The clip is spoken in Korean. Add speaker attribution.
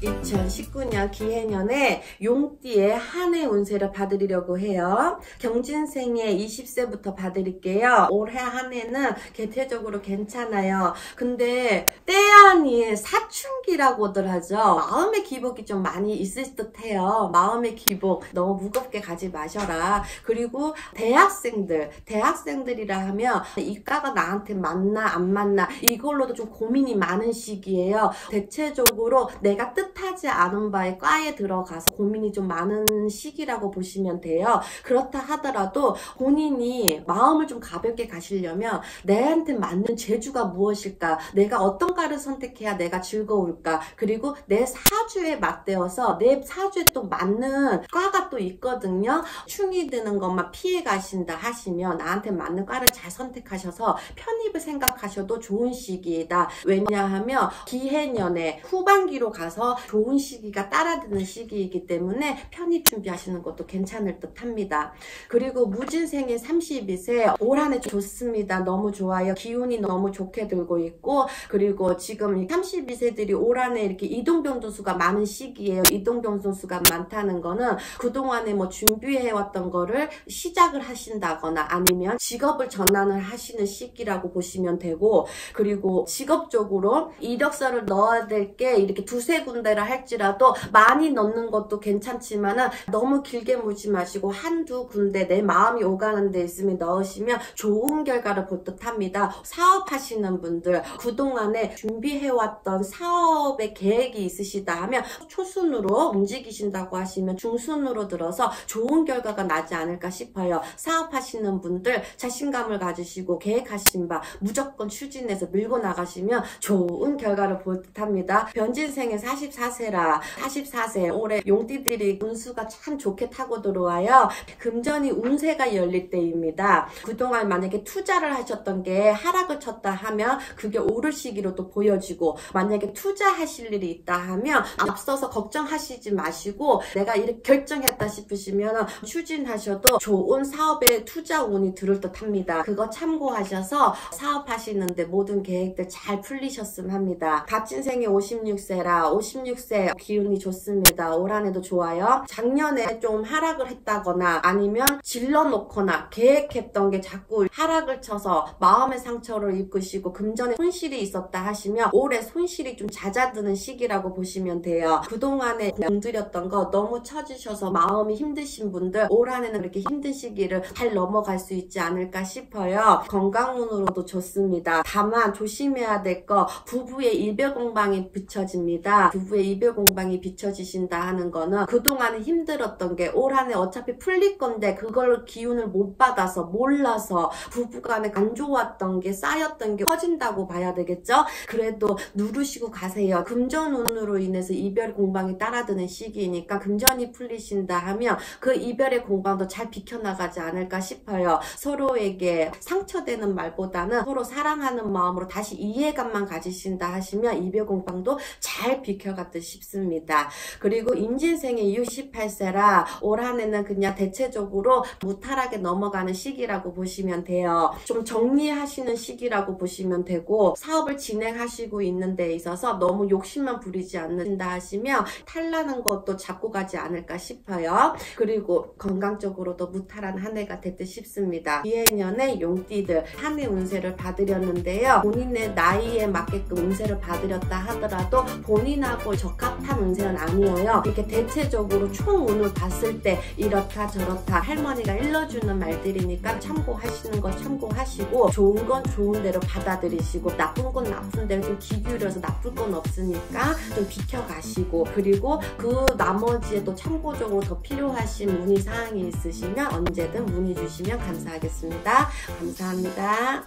Speaker 1: 2019년 기해년에 용띠의 한해 운세를 봐드리려고 해요. 경진생의 20세부터 봐드릴게요. 올해 한 해는 개체적으로 괜찮아요. 근데 때 아닌 사춘기라고들 하죠. 마음의 기복이 좀 많이 있을 듯해요. 마음의 기복 너무 무겁게 가지 마셔라. 그리고 대학생들, 대학생들이라 하면 이과가 나한테 맞나 안 맞나 이걸로도 좀 고민이 많은 시기예요. 대체 적으로 내가 뜻하 지 않은 바에 과에 들어가서 고민이 좀 많은 시기라고 보시면 돼요. 그렇다 하더라도 본인이 마음을 좀 가볍게 가시려면 내한테 맞는 재주가 무엇일까? 내가 어떤 과를 선택해야 내가 즐거울까? 그리고 내 사주에 맞대어서 내 사주에 또 맞는 과가 또 있거든요. 충이 드는 것만 피해 가신다 하시면 나한테 맞는 과를 잘 선택하셔서 편입을 생각하셔도 좋은 시기이다. 왜냐하면 기해년에 후반기로 가서 좋은 시기가 따라드는 시기이기 때문에 편입 준비하시는 것도 괜찮을 듯 합니다. 그리고 무진생의 32세 올 한해 좋습니다. 너무 좋아요. 기운이 너무 좋게 들고 있고 그리고 지금 32세들이 올 한해 이렇게 이동 변동수가 많은 시기예요. 이동 변동수가 많다는 거는 그동안에 뭐 준비해왔던 거를 시작을 하신다거나 아니면 직업을 전환을 하시는 시기라고 보시면 되고 그리고 직업적으로 이력서를 넣어야 될 게 이렇게 두세 군데를 할 지라도 많이 넣는 것도 괜찮지만은 너무 길게 물지 마시고 한두 군데 내 마음이 오가는 데 있으면 넣으시면 좋은 결과를 볼 듯합니다. 사업하시는 분들 그동안에 준비해왔던 사업의 계획이 있으시다 하면 초순으로 움직이신다고 하시면 중순으로 들어서 좋은 결과가 나지 않을까 싶어요. 사업하시는 분들 자신감을 가지시고 계획하신 바 무조건 추진해서 밀고 나가시면 좋은 결과를 볼 듯합니다. 변진생의 44세 라 44세 올해 용띠들이 운수가 참 좋게 타고 들어와요. 금전이 운세가 열릴 때입니다. 그동안 만약에 투자를 하셨던 게 하락을 쳤다 하면 그게 오를 시기로 또 보여지고 만약에 투자하실 일이 있다 하면 앞서서 걱정하시지 마시고 내가 이렇게 결정했다 싶으시면 추진하셔도 좋은 사업에 투자 운이 들을 듯 합니다. 그거 참고하셔서 사업하시는데 모든 계획들 잘 풀리셨으면 합니다. 갑진생이 56세라 56세 기운이 좋습니다. 올 한해도 좋아요. 작년에 좀 하락을 했다거나 아니면 질러놓거나 계획했던 게 자꾸 하락을 쳐서 마음의 상처를 입으시고 금전에 손실이 있었다 하시면 올해 손실이 좀 잦아드는 시기라고 보시면 돼요. 그동안에 공들였던 거 너무 처지셔서 마음이 힘드신 분들 올 한해는 그렇게 힘든 시기를 잘 넘어갈 수 있지 않을까 싶어요. 건강운으로도 좋습니다. 다만 조심해야 될 거 부부의 이별 공방이 비춰집니다. 부부의 이별 공방이 비춰지신다 하는 거는 그동안에 힘들었던 게 올 한해 어차피 풀릴 건데 그걸 기운을 못 받아서 몰라서 부부간에 안 좋았던 게 쌓였던 게 커진다고 봐야 되겠죠? 그래도 누르시고 가세요. 금전운으로 인해서 이별 공방이 따라드는 시기이니까 금전이 풀리신다 하면 그 이별의 공방도 잘 비켜나가지 않을까 싶어요. 서로에게 상처되는 말보다는 서로 사랑하는 마음으로 다시 이해감만 가지신다 하시면 이별 공방도 잘 비켜갔듯 싶습니다. 그리고 임진생의 68세라 올 한해는 그냥 대체적으로 무탈하게 넘어가는 시기라고 보시면 돼요. 좀 정리하시는 시기라고 보시면 되고 사업을 진행하시고 있는 데 있어서 너무 욕심만 부리지 않는다 하시면 탈나는 것도 잡고 가지 않을까 싶어요. 그리고 건강적으로도 무탈한 한 해가 됐듯 싶습니다. 이해년에 용띠들 한 해 운세를 받으렸는데요. 본인의 나이에 맞게끔 운세를 받으렸다 하더라도 본인하고 적 합한 운세는 아니에요. 이렇게 대체적으로 총 운을 봤을 때 이렇다 저렇다 할머니가 일러주는 말들이니까 참고하시는 거 참고하시고 좋은 건 좋은 대로 받아들이시고 나쁜 건 나쁜 대로 좀 기울여서 나쁠 건 없으니까 좀 비켜가시고 그리고 그 나머지에 또 참고적으로 더 필요하신 문의 사항이 있으시면 언제든 문의 주시면 감사하겠습니다. 감사합니다.